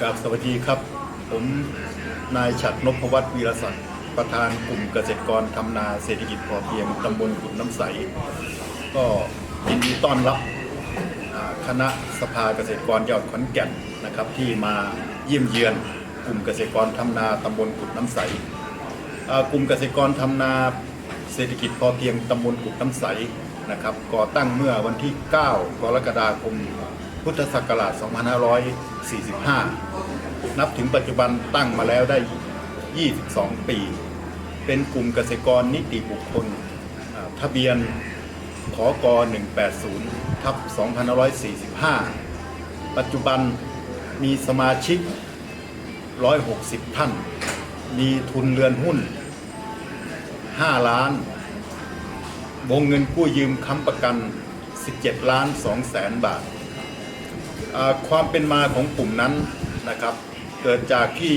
กราบสวัสดีครับ ผมนายฉัตรนพวัฒน์วีรศักดิ์ประธานกลุ่มเกษตรกรทำนาเศรษฐกิจพอเพียงตำบลกุดน้ำใส ก็ยินดีต้อนรับคณะสภาเกษตรกรจังหวัดขอนแก่นนะครับที่มาเยี่ยมเยือนกลุ่มเกษตรกรทำนาตำบลกุดน้ำใสกลุ่มเกษตรกรทำนาเศรษฐกิจพอเพียงตำบลกุดน้ำใสนะครับก่อตั้งเมื่อวันที่ 9 กรกฎาคม พุทธศักราช 2545 นับถึงปัจจุบันตั้งมาแล้วได้ 22 ปี เป็นกลุ่มเกษตรกรนิติบุคคล ทะเบียนขอก180ทับ2545 ปัจจุบันมีสมาชิก 160 ท่าน มีทุนเรือนหุ้น 5 ล้าน วงเงินกู้ยืมค้ำประกัน 17 ล้าน2แสนบาท ความเป็นมาของกลุ่มนั้นนะครับ เกิดจากที่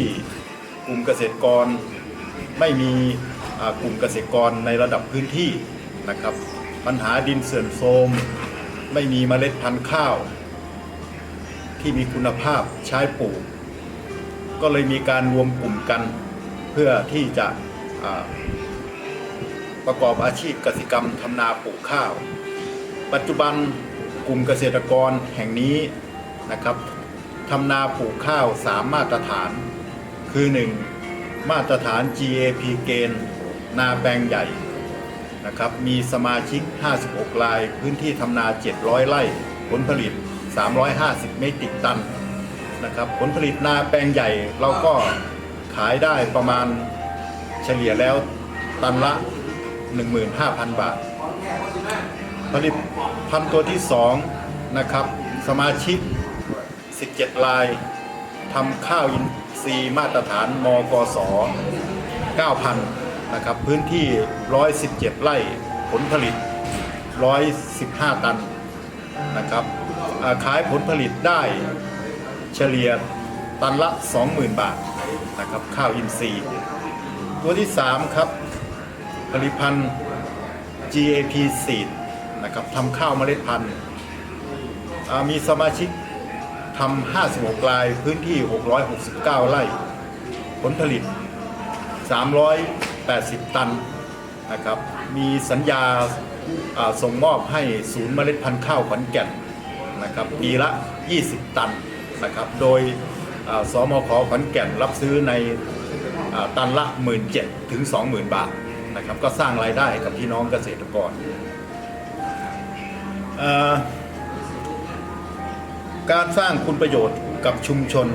กลุ่มเกษตรกรไม่มีกลุ่มเกษตรกรในระดับพื้นที่นะครับ ปัญหาดินเสื่อมโทรมไม่มีเมล็ดพันธุ์ข้าว ที่มีคุณภาพใช้ปลูก ก็เลยมีการรวมกลุ่มกัน เพื่อที่จะประกอบอาชีพกสิกรรมทำนาปลูกข้าว ปัจจุบันกลุ่มเกษตรกรแห่งนี้ นะครับทำนาปลูกข้าว 3 มาตรฐาน คือ 1. มาตรฐาน GAP เกณฑ์ นาแปลงใหญ่นะครับมีสมาชิก 56 ราย พื้นที่ทำนา 700 ไร่ ผลผลิต 350 เมตริกตันนะครับผลผลิตนาแปลงใหญ่เราก็ขายได้ประมาณเฉลี่ยแล้วตันละ 15,000 บาท ผลิตพันตัวที่ 2 นะครับ สมาชิก 17รายทำข้าวอินทรีย์มาตรฐานมกส9,000 นะครับ พื้นที่ 117 ไร่ผลผลิต 115 ตันนะครับาขายผลผลิตได้เฉลี่ยตันละ 20,000 บาทนะครับข้าวอินทรีย์ ตัวที่ 3 ครับ ผลิตภัณฑ์ GAP Seed นะครับทำข้าวเมล็ดพันธุ์มีสมาชิก ทำ56รายพื้นที่ 669 ไร่ ผลผลิต 380 ตันนะครับ มีสัญญาส่งมอบให้ศูนย์เมล็ดพันธุ์ข้าวขอนแก่นนะครับปีละ 20 ตันนะครับ โดยสมขขอนแก่นรับซื้อในตันละ 17,000ถึง 20,000 บาทนะครับ ก็สร้างรายได้กับพี่น้องเกษตรกรอ่อ การสร้างคุณประโยชน์กับชุมชน